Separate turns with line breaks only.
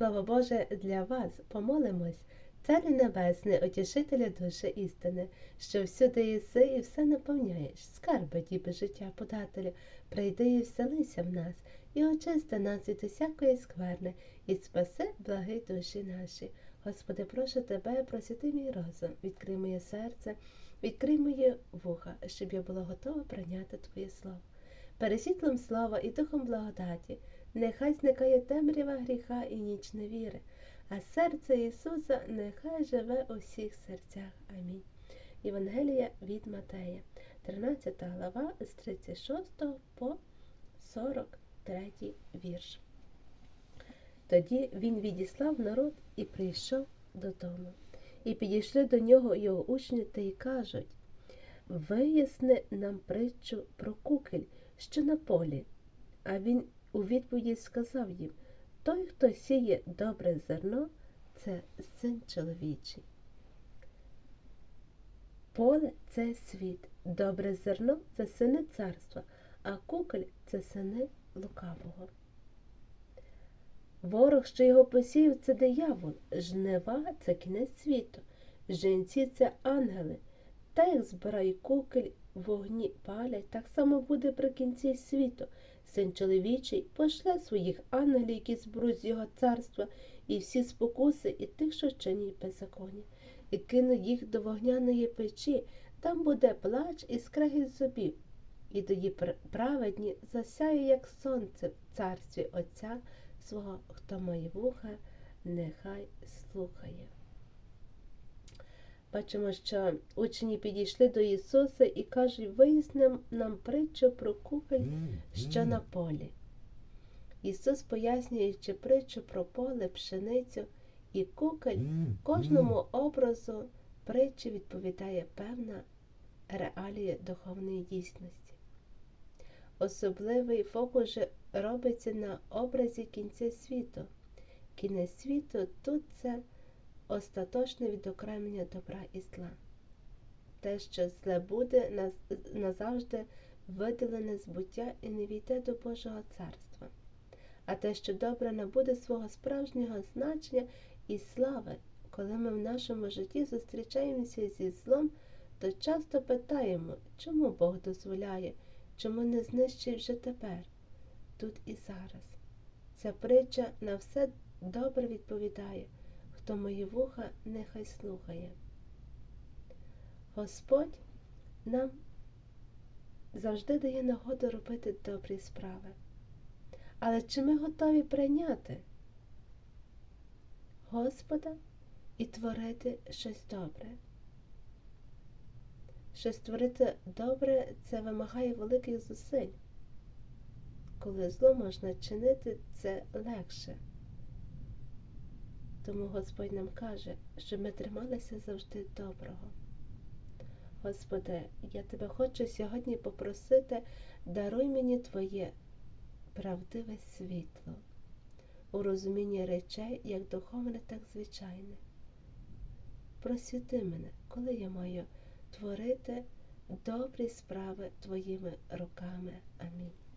Слово Боже для вас помолимось, Царю Небесний, утішителя душі істини, що всюди єси і все наповняєш, скарби діби життя подателю, прийди і вселися в нас, і очисти нас від усякої скверни, і спаси благи душі наші. Господи, прошу тебе, просити мій розум, відкрий моє серце, відкрий моє вуха, щоб я була готова прийняти Твоє Слово. Пересвітлом слова і духом благодаті, нехай зникає темрява гріха і ніч невіри, а серце Ісуса нехай живе у всіх серцях. Амінь. Євангелія від Матея, 13 глава з 36 по 43 вірш. Тоді він відіслав народ і прийшов додому. І підійшли до нього його учні та й кажуть Виясни нам притчу про кукель, що на полі. А він у відповіді сказав їм Той, хто сіє добре зерно, це син чоловічий. Поле це світ, добре зерно це сини царства, а кукель це сини лукавого. Ворог, що його посіяв, це диявол, жнива це кінець світу, жінці це ангели. Та як збирай кукель, вогні палять, так само буде при кінці світу. Син чоловічий пошле своїх ангелів, які зберуть його царства, і всі спокуси, і тих, що чинять беззаконня, і кинуть їх до вогняної печі, там буде плач і скрегіт зубів. І тоді праведні засяє, як сонце в царстві Отця свого, хто має вуха, нехай слухає. Бачимо, що учні підійшли до Ісуса і кажуть, виясни нам притчу про куколь, що на полі. Ісус, пояснюючи притчу про поле, пшеницю і куколь, кожному образу притчі відповідає певна реалія духовної дійсності. Особливий фокус же робиться на образі кінця світу. Кінець світу тут це остаточне відокремлення добра і зла. Те, що зле буде, назавжди видалене збуття і не війде до Божого царства, а те, що добре набуде свого справжнього значення і слави, коли ми в нашому житті зустрічаємося зі злом, то часто питаємо, чому Бог дозволяє, чому не знищить вже тепер, тут і зараз. Ця притча на все добре відповідає хто мої вуха нехай слухає. Господь нам завжди дає нагоду робити добрі справи. Але чи ми готові прийняти Господа і творити щось добре? Щось творити добре це вимагає великих зусиль. Коли зло можна чинити, це легше. Тому Господь нам каже, щоб ми трималися завжди доброго. Господи, я тебе хочу сьогодні попросити, даруй мені Твоє правдиве світло у розумінні речей, як духовне, так звичайне. Просвіти мене, коли я маю творити добрі справи Твоїми руками. Амінь.